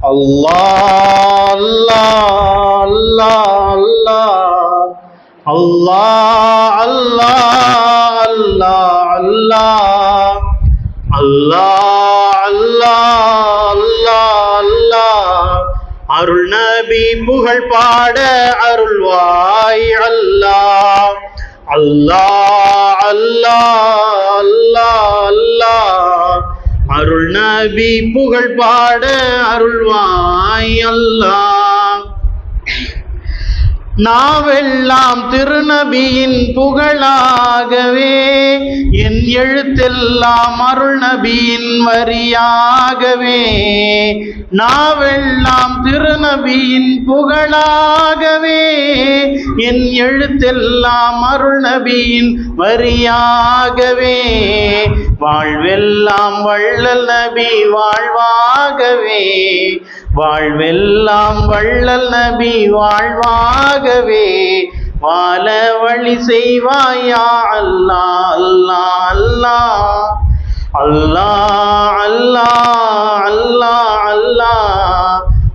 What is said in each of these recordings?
அல்லாஹ் அல்லாஹ் அல்லாஹ் அல்லாஹ் அல்லாஹ் அல்லாஹ் அல்லாஹ் அல்லாஹ் அல்லாஹ் அல்லாஹ் அருள் நபி புகழ் பாட அருள்வாய் அல்லாஹ் அல்லாஹ் அல்லாஹ் அல்லாஹ் நபி புகழ் பாட அருள்வாய் அல்லா. நாவெல்லாம் திருநபியின் புகழாகவே என் எழுத்தெல்லாம் அருள் நபியின் வரியாகவே. நாவெல்லாம் திருநபியின் புகழாகவே என் எழுத்தெல்லாம் அருள் நபியின் வரியாகவே. வாழ்வெல்லாம் வள்ளல் நபி வாழ்வாகவே. வாழ்வெல்லாம் வள்ளல் நபி வாழ்வாகவே. வாழ வழி செய்வாயா அல்லா அல்லா அல்லா. அல்லா அல்லா அல்லா அல்லா.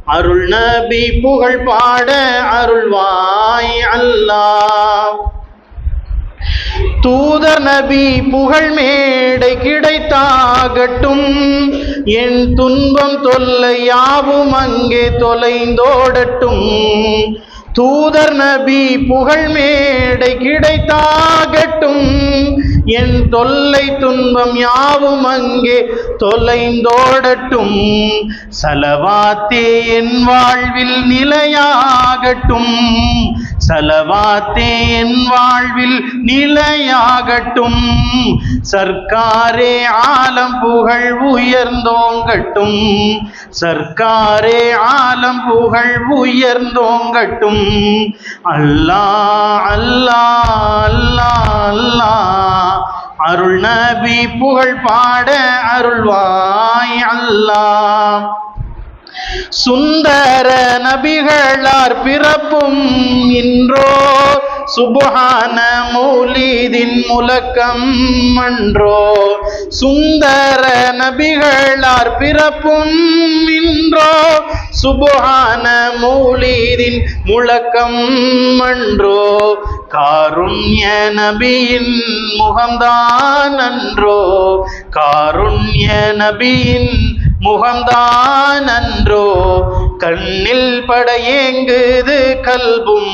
அருள் நபி புகழ் பாட அருள்வாய் அல்லாஹ் தூத நபி புகழ் மேடை கிடைத்தாகட்டும். என் துன்பம் தொல்லை யாவும் அங்கே தொலைந்தோடட்டும். தூதர் நபி புகழ் மேடை கிடைத்தாகட்டும். என் தொல்லை துன்பம் யாவும் அங்கே தொலைந்தோடட்டும். சலவாத்தே என் வாழ்வில் நிலையாகட்டும். சலவாத்தே என் வாழ்வில் நிலையாகட்டும். சர்க்காரே ஆலம் புகழ் உயர்ந்தோங்கட்டும். சர்க்காரே ஆலம் புகழ் உயர்ந்தோங்கட்டும். அல்லாஹ் அல்லாஹ் அல்லாஹ் அல்லாஹ் அருள் நபி புகழ் பாட அருள்வாய் அல்லாஹ் சுந்தர நபிகளார் பிறப்பும் இன்றோ சுபஹான மௌலீதின் முழக்கம் அன்றோ. சுந்தர நபிகளார் பிறப்பும் இன்றோ சுபஹான மௌலீதின் முழக்கம் அன்றோ. காருண்ய நபியின் முகம்தான் அன்றோ. காருண்ய நபியின் முகம்தானன்றோ கண்ணில் படையேங்குது கல்பும்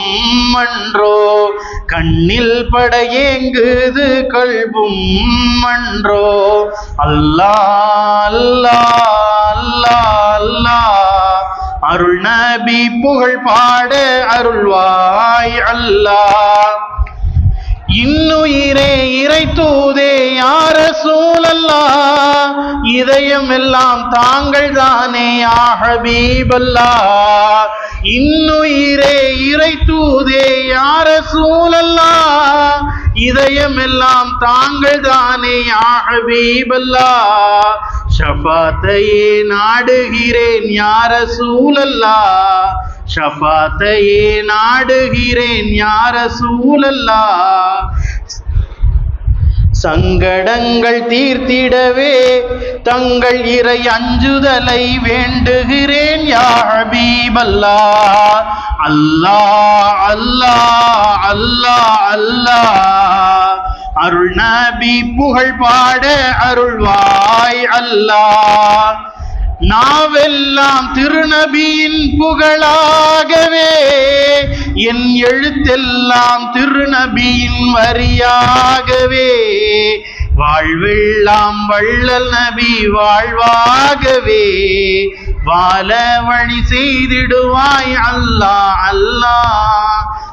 மன்றோ கண்ணில் படையேங்குது கல்பும் மன்றோ அல்லா அல்லா அல்லா அல்லா. அருள் நபி புகழ் பாட அருள்வாய் அல்லா. இன்னுயிரே இறை தூதே யார சூழல்லா இதயம் எல்லாம் தாங்கள் தானே ஆஹபீபல்லா? இன்னுயிரே இறை தூதே யார சூழல்லா இதயம் எல்லாம் தாங்கள் தானே ஆஹபீபல்லா? ஷஃபாத்தையே நாடுகிறேன் யார சூழல்லா ஷபாத்தையே நாடுகிறேன் யார சூழல்லா? சங்கடங்கள் தீர்த்திடவே தங்கள் இறை அஞ்சுதலை வேண்டுகிறேன் யா ஹபீபல்லா. அல்லா அல்லா அல்லா அல்லாஹ் அருள் நபி புகழ் பாட அருள்வாய் அல்லா. நாவெல்லாம் திருநபியின் புகழாகவே என் எழுத்தெல்லாம் திருநபியின் வரியாகவே. வாழ்வெல்லாம் வள்ளல் நபி வாழ்வாகவே. வாழ வழி செய்திடுவாய் அல்லா அல்லா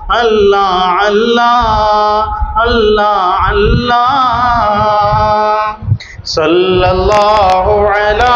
அல்லா அல்லா அல்லா அல்லா. صلى الله على